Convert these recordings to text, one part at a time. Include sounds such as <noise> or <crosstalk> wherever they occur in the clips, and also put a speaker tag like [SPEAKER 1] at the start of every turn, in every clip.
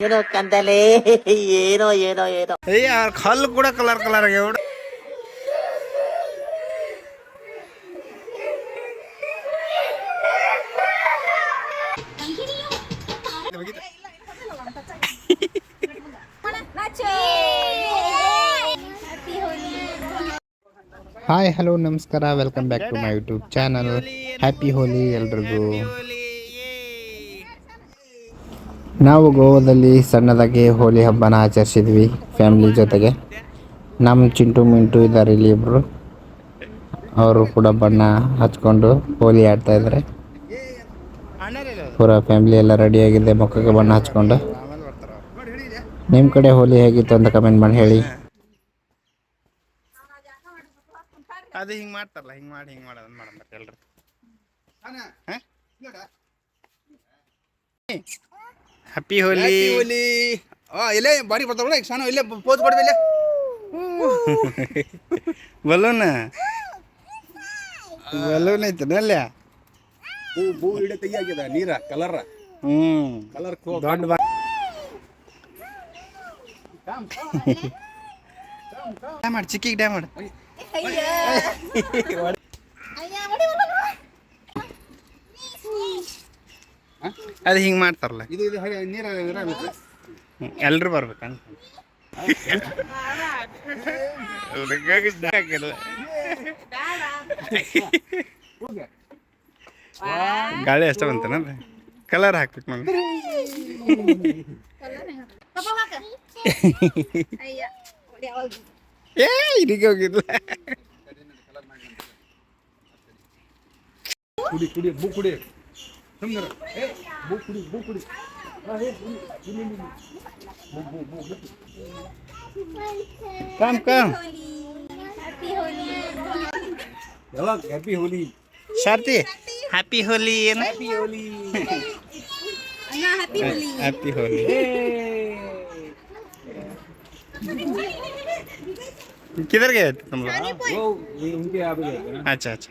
[SPEAKER 1] ಏನೋ ಕಂದಲೆ ಏನೋ ಏನೋ ಏನೋ
[SPEAKER 2] ಏ ಅವ್ರ ಕಲ್ಲು ಕೂಡ ಕಲರ್ ಕಲರ್ ಆಗ್ಯಾವ
[SPEAKER 3] ಹಾಯ್ ಹಲೋ ನಮಸ್ಕಾರ welcome back to my YouTube channel happy Holi ಎಲ್ರಿಗೂ ನಾವು ಗೋವಾದಲ್ಲಿ ಸಣ್ಣದಾಗಿ ಹೋಳಿ ಹಬ್ಬನ ಆಚರಿಸಿದ್ವಿ ಫ್ಯಾಮಿಲಿ ಜೊತೆಗೆ. ನಮ್ಮ ಚಿಂಟು ಮಿಂಟು ಇದ್ದಾರೆ ಇಲ್ಲಿ ಇಬ್ಬರು ಅವರು ಕೂಡ ಬಣ್ಣ ಹಚ್ಕೊಂಡು ಹೋಲಿ ಆಡ್ತಾ ಇದ್ದಾರೆ. ಪೂರ ಫ್ಯಾಮಿಲಿ ಎಲ್ಲ ಆಗಿದೆ ಮುಖಕ್ಕೆ ಬಣ್ಣ ಹಚ್ಕೊಂಡು. ನಿಮ್ಮ ಕಡೆ ಹೋಲಿ ಹೇಗಿತ್ತು ಅಂತ ಕಮೆಂಟ್ ಮಾಡಿ ಹೇಳಿ.
[SPEAKER 2] ಅದು ಹಿಂಗೆ ಮಾಡ್ತಾರಲ್ಲ, ಹಿಂಗೆ ಮಾಡಿ, ಹಿಂಗೆ ಮಾಡೋದ್ ಮಾಡಂಬ ಎಲ್ರು. ಹ್ಯಾಪಿ ಹೋಲಿ
[SPEAKER 4] ಹೋಲಿ ಆ ಇಲ್ಲೇ ಬಾರಿ ಬರ್ತಾವಲ್ಲ ಈಗ ಸಣ್ಣ ಇಲ್ಲೇ ಪೋಸ್ ಕೊಡ್ವಿ ಇಲ್ಲೇ.
[SPEAKER 2] ಬಲೂನ್ ಬಲೂನ್ ಐತನ ಅಲ್ಲ
[SPEAKER 4] ಹೂ ಹೂ ಇಡೆ ತೆಗಿಯಾಗಿದೆ ನೀರ ಕಲರ್
[SPEAKER 2] ಹ್ಮ್.
[SPEAKER 4] ಕಲರ್
[SPEAKER 2] ದೊಡ್ಡ ಬಾ ಡ್ಯಾಮ್ ಮಾಡಿ ಚಿಕ್ಕಿಗೆ ಡ್ಯಾಮ್ ಮಾಡಿ. <laughs> ಅದು ಹಿಂಗೆ ಮಾಡ್ತಾರಲ್ಲ.
[SPEAKER 4] ಇದು ಇದು ಹಾಗೆ ನೀರ ಇರಬೇಕು
[SPEAKER 2] ಎಲ್ರು ಬರ್ಬೇಕಂತ. ಗಾಳಿ ಅಷ್ಟ ಬಂತಾನ ಕಲರ್ ಹಾಕ್ಬೇಕು ನಾನು ಏ ಇದಕ್ಕೆ ಹೋಗಿಲ್ಲ
[SPEAKER 4] ಕುಡಿ ಕುಡಿ ಬೂ ಕುಡಿ. ಸುಮ್ಮನೆ ಏ ಬೂ ಕುಡಿ ಬೂ ಕುಡಿ
[SPEAKER 2] ಕಮ್ ಕಮ್
[SPEAKER 4] ಯಾವಾಗ ಹ್ಯಾಪಿ ಹೋಲಿ
[SPEAKER 2] ಶಾರ್ತಿ ಹ್ಯಾಪಿ ಹೋಲಿ ಏನು
[SPEAKER 4] ಹೋಲಿ
[SPEAKER 2] ಹ್ಯಾಪಿ ಹೋಲಿ किधर गए थे तुम लोग
[SPEAKER 4] वो ये उनके यहाँ पे गए थे ना
[SPEAKER 2] अच्छा अच्छा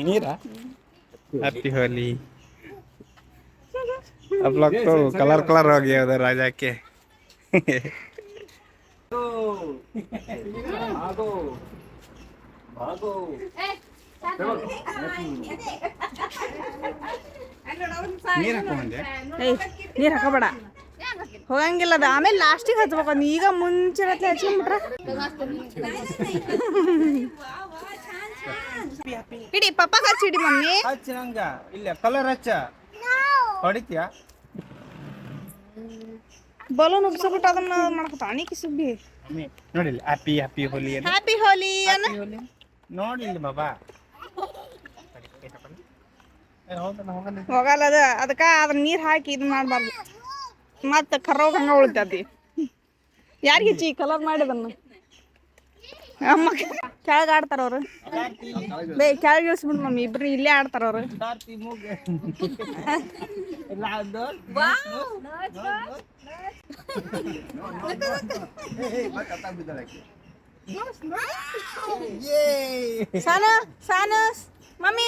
[SPEAKER 2] नीरा हैप्पी होली अब लोग तो कलर कलर हो गया उधर राजा के
[SPEAKER 4] भागो भागो
[SPEAKER 2] ನೀರ್ ಹಾಕೊಂಬಂದೆ
[SPEAKER 5] ಏಯ್ ನೀರು ಹಾಕಬೇಡ ಹೋಗಂಗಿಲ್ಲ ಅದು ಆಮೇಲೆ ಲಾಸ್ಟಿಗೆ ಹಚ್ಬೇಕು ಅದ್ನ ಈಗ ಮುಂಚಿರತ್ಲೆ ಹಚ್ಕೊಂಡ್ಬಿಟ್ರ ಇಡಿ ಪಪ್ಪ ಹಚ್ಚಿಡಿ ಮಮ್ಮಿ.
[SPEAKER 2] ಹಚ್ಚ ನಂಗ. ಇಲ್ಲ ಕಲರ್ ಹಚ್ಚ. ಹೊಡಿತೀಯ?
[SPEAKER 5] ಬಲೂನ್ ಉಬ್ಸಬಿಟ್ಟು ಅದನ್ನ ಮಾಡ್ಕೊತ. ಅನಿಕಿ ಸುಬ್ಬಿ.
[SPEAKER 2] ನೋಡಿಲ್ಲ happy happy
[SPEAKER 5] Holi happy Holi
[SPEAKER 2] ನೋಡಿಲ್ಲ ಬಾಬಾ. ಹೋಗಲ್ಲ
[SPEAKER 5] ಅದ ಅದಕ್ಕ ಅದ್ರ ನೀರ್ ಹಾಕಿ ಇದು ಮಾಡ್ಬಾರ್ದು. ಮತ್ತೆ ಕರೋಗ ಹಂಗ ಉಳಿತೈತಿ ಯಾರಿಗೆ ಚಿ ಕಲರ್ ಮಾಡಿದನ್ನ? ಅಮ್ಮ ಕೆಳಗ ಆಡ್ತಾರ ಅವ್ರು. ಬೇ, ಕೆಳಗೆ ಇಳಿಸ್ಬಿಡ್ ಮಮ್ಮಿ, ಇಬ್ರು ಇಲ್ಲೇ ಆಡ್ತಾರ ಅವ್ರು. ಸಾನು ಸಾನು, ಮಮ್ಮಿ.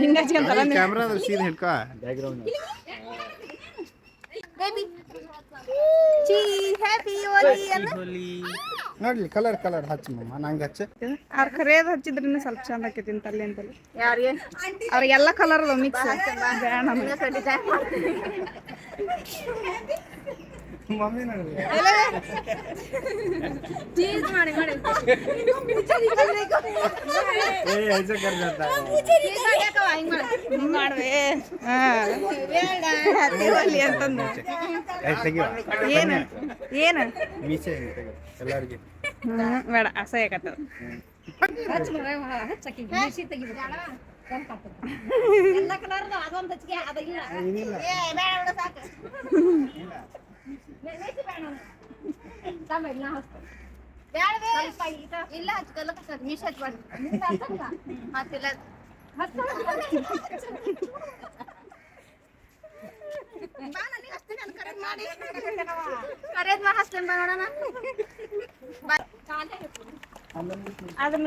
[SPEAKER 5] ಹಿಂಗ ಹಚ್ಕೊಂತಾರ
[SPEAKER 2] ಹಿಡ್ಕೊ.
[SPEAKER 6] ನೋಡ್ಲಿ ಕಲರ್ ಕಲರ್ ಹಚ್ಚ ಮಮ್ಮ ನಂಗೆ ಹಚ್ಚ.
[SPEAKER 5] ಅವ್ರ ಕರಿಯೋದು ಹಚ್ಚಿದ್ರಿಂದ ಸ್ವಲ್ಪ ಚಂದ ಆಕೈತಿ ಅಂತ ಅಲ್ಲಿ ಅಂತಲ್ಲಿ ಯಾರಿಗೆ? ಅವ್ರಿಗೆಲ್ಲ ಕಲರ್ ಅದ ಮಿಕ್ಸ್
[SPEAKER 6] ಏ
[SPEAKER 5] ಹತ್ತಿವಲ್ಲಿ ಅಂತಂದು
[SPEAKER 6] ಏ ತೆಗಿವ
[SPEAKER 5] ಏನು ಬೇಡ ಅಸಹ್ಯ
[SPEAKER 7] ಎಲ್ಲ ಕಲರ್ ಅದೊಂದು ಹಚ್ಚಿಗೆ ಅದಿಲ್ಲ ಇಲ್ಲ ಹಚ್ಕಲ್ಲ ಮೀಸ್ ಹಚ್ಬಾರ್ದು ಮತ್ತಿಲ್ಲ
[SPEAKER 5] ಅದನ್ನ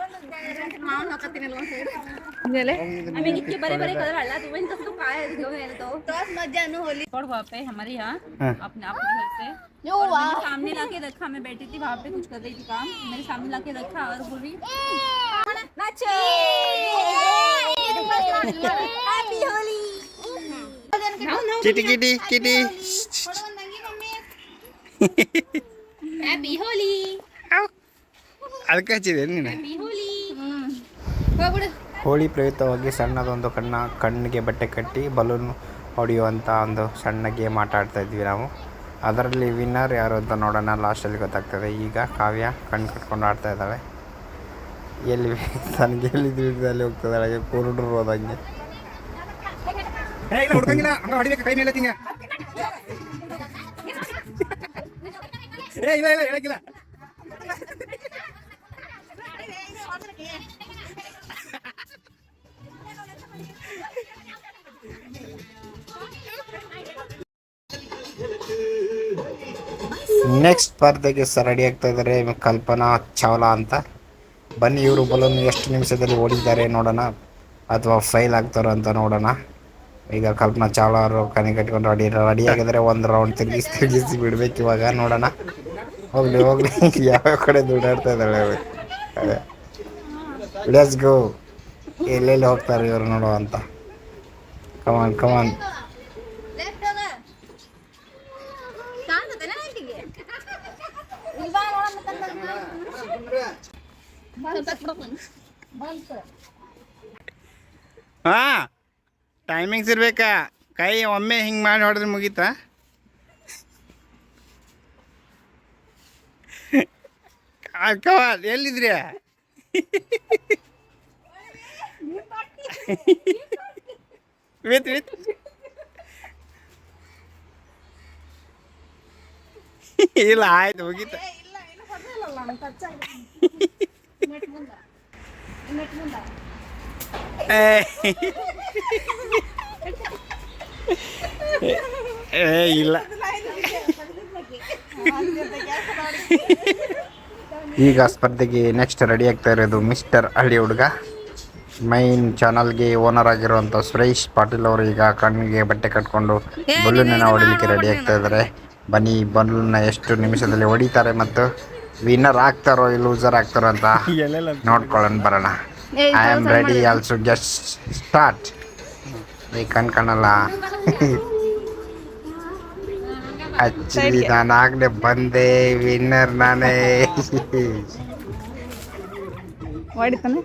[SPEAKER 2] आम्ही इतके बरे बरे कलर हल्ला तुम्ही कसं तो काय घेऊन यायला तो
[SPEAKER 7] तोच मजा न होली
[SPEAKER 2] और वहाँ पे हमारे यहाँ
[SPEAKER 6] हाँ।
[SPEAKER 2] अपने अपने घर से
[SPEAKER 7] यो
[SPEAKER 2] और
[SPEAKER 7] वाह
[SPEAKER 2] मैंने सामने लाके रखा मैं बैठी थी वहाँ पे कुछ कर रही थी काम मेरे सामने लाके रखा और बोल रही नाचो
[SPEAKER 7] हैप्पी होली
[SPEAKER 6] ಕಿಟಿ ಕಿಟಿ ಕಿಟಿ
[SPEAKER 7] हैप्पी होली
[SPEAKER 6] ಅದಕ್ಕೆ ಹಚ್ಚಿದೆ ನೀನು
[SPEAKER 7] हैप्पी होली ಹೋಗ್ಬಿಡು
[SPEAKER 3] ಹೋಳಿ ಪ್ರಯುಕ್ತವಾಗಿ ಸಣ್ಣದೊಂದು ಕಣ್ಣ ಕಣ್ಣಿಗೆ ಬಟ್ಟೆ ಕಟ್ಟಿ ಬಲೂನ್ ಹೊಡೆಯುವಂಥ ಒಂದು ಸಣ್ಣ ಗೇಮ್ ಆಟ ಆಡ್ತಾ ಇದ್ವಿ ನಾವು. ಅದರಲ್ಲಿ ವಿನ್ನರ್ ಯಾರು ಅಂತ ನೋಡೋಣ ಲಾಸ್ಟಲ್ಲಿ ಗೊತ್ತಾಗ್ತದೆ. ಈಗ ಕಾವ್ಯ ಕಣ್ಣು ಕಟ್ಕೊಂಡು ಆಡ್ತಾ ಇದ್ದಾಳೆ. ಎಲ್ಲಿ <laughs> ತನಗೆ ಎಲ್ಲಿ ಅಲ್ಲಿ ಹೋಗ್ತದಾಳೆ ಕುರುಡ್ರು ಹೋದಂಗೆ.
[SPEAKER 6] ಏ ಇಲ್ಲ ಹುಡ್ಕಂಗಿಲ್ಲ. ಹಂಗ ಕೈ ಮೇಲೆ ತಿಂಗ <laughs> ಏ ಇಲ್ಲ ಇಲ್ಲ ಹೇಳಕ್ಕಿಲ್ಲ.
[SPEAKER 3] ನೆಕ್ಸ್ಟ್ ಸ್ಪರ್ಧೆಗೆ ಸರ್ ರೆಡಿ ಆಗ್ತಾ ಇದ್ದಾರೆ ಕಲ್ಪನಾ, ಚಾವ್ಲಾ ಅಂತ. ಬನ್ನಿ ಇವರು ಬಲೂನ್ ಎಷ್ಟು ನಿಮಿಷದಲ್ಲಿ ಓಡಿದ್ದಾರೆ ನೋಡೋಣ. ಅಥವಾ ಫೈಲ್ ಆಗ್ತಾರೋ ಅಂತ ನೋಡೋಣ. ಈಗ ಕಲ್ಪನಾ, ಚಾವ್ಲಾ ಅವರು ಕನೆ ಕಟ್ಕೊಂಡು ರೆಡಿ ರೆಡಿ ಆಗಿದ್ದಾರೆ, ಒಂದು ರೌಂಡ್ ತಿರುಗಿಸಿ ತಿರುಗಿಸಿ ಬಿಡ್ಬೇಕು ಇವಾಗ. ನೋಡೋಣ. ಹೋಗ್ಲಿ ಹೋಗ್ಲಿ. ಯಾವ ಕಡೆ ದುಡ್ಡಾಡ್ತಾ ಇದ್ದಾಳೆ ಲೆಟ್ಸ್ ಗೋ ಎಲ್ಲೆಲ್ಲಿ ಹೋಗ್ತಾರೆ ಇವರು ನೋಡೋ ಅಂತ. ಕಮಾನ್ ಕಮಾನ್
[SPEAKER 6] ಹಾ ಟೈಮಿಂಗ್ಸ್ ಇರ್ಬೇಕಾ? ಕೈ ಒಮ್ಮೆ ಹಿಂಗೆ ಮಾಡಿ ಹೊಡೆದ್ರೆ ಮುಗೀತಾ? ಕವಾಲ್ ಎಲ್ಲಿದ್ರಿ? ವಿತ್ ವಿತ್. ಇಲ್ಲ, ಆಯ್ತು, ಮುಗೀತ. ಏ. ಏ ಇಲ್ಲ.
[SPEAKER 3] ಈಗ ಸ್ಪರ್ಧೆಗೆ ನೆಕ್ಸ್ಟ್ ರೆಡಿ ಆಗ್ತಾ ಇರೋದು ಮಿಸ್ಟರ್ ಹಳ್ಳಿ ಹುಡುಗ. ಮೈನ್ ಚಾನಲ್ಗೆ ಓನರ್ ಆಗಿರುವಂಥ ಸುರೇಶ್ ಪಾಟೀಲ್ ಅವರು ಈಗ ಕಣ್ಣಿಗೆ ಬಟ್ಟೆ ಕಟ್ಕೊಂಡು ಬಲೂನನ್ನು ಹೊಡಿಲಿಕ್ಕೆ ರೆಡಿ ಆಗ್ತಾ ಇದ್ದಾರೆ ಬನ್ನಿ ಬಲೂನ್ನ ಎಷ್ಟು ನಿಮಿಷದಲ್ಲಿ ಹೊಡಿತಾರೆ ಮತ್ತು ವಿನ್ನರ್ ಆಗ್ತಾರೋ ಲೂಸರ್ ಆಗ್ತಾರೋ ಅಂತ ನೋಡ್ಕೊಳ್ಳೋಣ ಬರೋಣ. I am ready also just start ಈ ಕಣ್ ಕಾಣಲ್ಲ. ಅಚ್ಚಿ ನಾನು ಆಗಲೇ ಬಂದೆ ವಿನ್ನರ್ ನಾನೇ. <laughs>
[SPEAKER 5] ಹೊಡಿತಾನೆ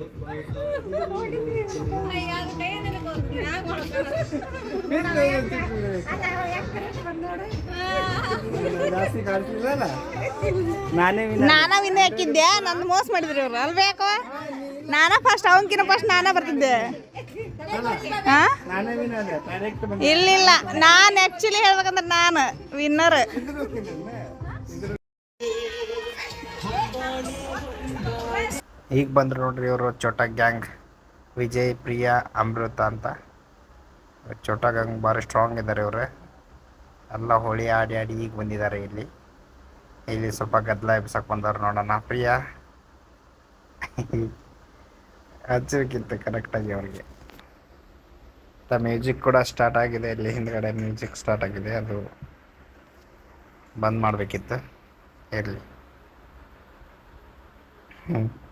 [SPEAKER 6] ಜಾಸ್ತಿ ಕಾಣ್ತಿಲ್ಲಲ್ಲ ನಾನೇ
[SPEAKER 5] ನಾನ ವಿನ್ ಹಾಕಿದ್ದೆ ನಂದು ಮೋಸ ಮಾಡಿದ್ರಿ ಅವ್ರು ಅಲ್ಬೇಕು ನಾನ ಫಸ್ಟ್ ಅವನಕಿನ ಫಸ್ಟ್ ನಾನ ಬರ್ತಿದ್ದೆ.
[SPEAKER 6] ಇಲ್ಲ
[SPEAKER 5] ಇಲ್ಲಿಲ್ಲ ನಾನು ಆ್ಯಕ್ಚುಲಿ ಹೇಳ್ಬೇಕಂದ್ರೆ ನಾನು ವಿನ್ನರ್
[SPEAKER 3] ಈಗ ಬಂದ್ರು ನೋಡ್ರಿ ಇವರು ಚೋಟ ಗ್ಯಾಂಗ್, ವಿಜಯ್, ಪ್ರಿಯಾ, ಅಮೃತ ಅಂತ. ಚೋಟ ಗ್ಯಾಂಗ್ ಭಾರಿ ಸ್ಟ್ರಾಂಗ್ ಇದ್ದಾರೆ ಇವರು. ಎಲ್ಲ ಹೋಳಿ ಆಡಿ ಆಡಿ ಈಗ ಬಂದಿದ್ದಾರೆ ಇಲ್ಲಿ. ಇಲ್ಲಿ ಸ್ವಲ್ಪ ಗದ್ದಲ ಎಬ್ಸಕ್ಕೆ ಬಂದವ್ರು ನೋಡೋಣ. ಪ್ರಿಯಾ? ಹಚ್ಚಬೇಕಿತ್ತು ಕರೆಕ್ಟಾಗಿ ಅವ್ರಿಗೆ. ಮ್ಯೂಸಿಕ್ ಕೂಡ ಸ್ಟಾರ್ಟ್ ಆಗಿದೆ. ಇಲ್ಲಿ ಹಿಂದ್ಗಡೆ ಮ್ಯೂಸಿಕ್ ಸ್ಟಾರ್ಟ್ ಆಗಿದೆ. ಅದು ಬಂದ್ ಮಾಡಬೇಕಿತ್ತು. ಇರಲಿ. ಹ್ಞೂ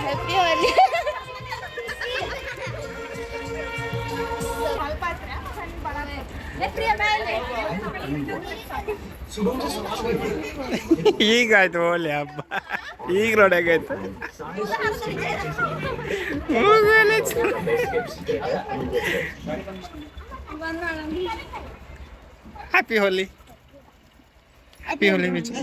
[SPEAKER 7] ಹ್ಯಾಪಿ ಹೋಲಿ
[SPEAKER 6] ಈಗ ಆಯ್ತು ಹೋಲಿ ಹಬ್ಬ ಈಗ ನೋಡಾಗಾಯ್ತು ಹ್ಯಾಪಿ ಹೋಲಿ ಹ್ಯಾಪಿ ಹೋಲಿ ವಿಜಯ್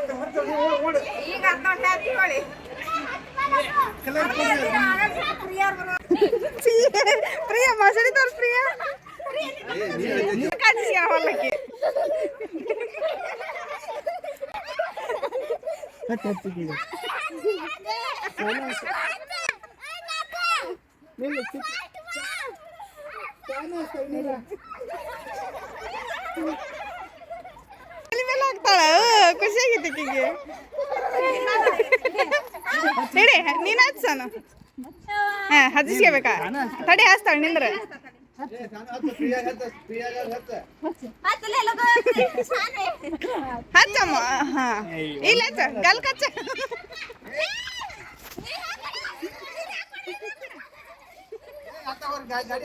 [SPEAKER 4] ಕಾಲ್ ಕತ್ತ
[SPEAKER 5] ಈಗ ಅದ್ ನೋಡಿ happy ಹೋಳಿ. ಪ್ರಿಯ ಮಸಡಿ ತೋರ್ಸ್ ಪ್ರಿಯ ಕಾಣಿಸ್ಯಾಳ ಹೊಲಕ್ಕೆ ತಲೆ ಮೇಲೆ ಹಾಕ್ತಾಳ ಖುಷಿ ಆಗೈತೆ ಆಕಿಗೆ ನಡಿ ನೀನ್ ಹಚ್ಚನು ಹಾ ಹಚ್ಚಿಸ್ಕೋಬೇಕಾ ತಡಿ ಹಚ್ತಾಳ ನಿಂದ್ರ ಹಚ್ಚಮ್ಮ ಹಾ ಇಲ್ಲ ಹಚ್ಚ ಗಲ್ಕ್ ಹಚ್ಚ ಗಾಡಿ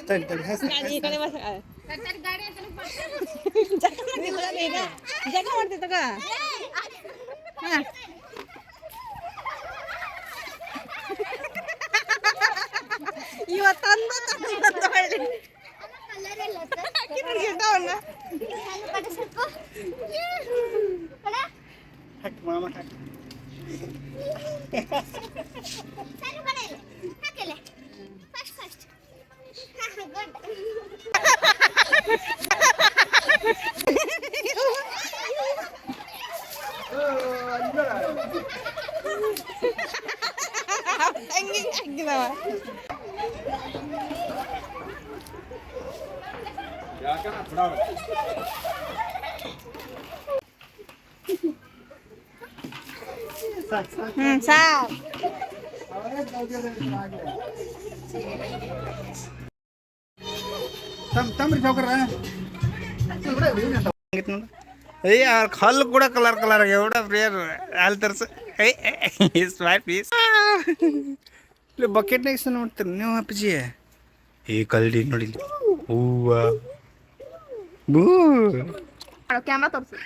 [SPEAKER 5] ಈ ಕಡೆ ಬಸ್ ಜಗ ಮಾಡ್ತಿದ್ದ ಈಗ ಜಗ ಮಾಡ್ತಿದ್ದ ಹಾ ಇವತ್ತು ಅಂದ ತಂದ ಹೊಳ್ಳಿ ಹಾಕಿದ್ರು ಗಿಡ್ಡವನ್ನ ಹಂಗೆ ಹ್ಮ್ ಸಾಕ್
[SPEAKER 4] ತಮ್ರಿ ಚೌಕರ
[SPEAKER 6] ಏಯ್ ಅವ್ರ ಹಲ್ಲು ಕೂಡ ಕಲರ್ ಕಲರ್ ಎವಡ ಪ್ರಿಯರ್ ಅಲ್ಲಿ ತರ್ಸ ಏಯ್ ಸ್ಮೈ ಪ್ಲೀಸ್ ಇಲ್ಲಿ ಬಕೆಟ್ನಾಗ ಇಷ್ಟ ನೋಡ್ತೀರಿ ನೀವು ಅಪ್ಪಾಜಿ ಈ ಕಲ್ಡಿ ನೋಡಿ ಹೂವ ಬೂ
[SPEAKER 5] ಕ್ಯಾಮ್ರಾ ತೋರ್ಸು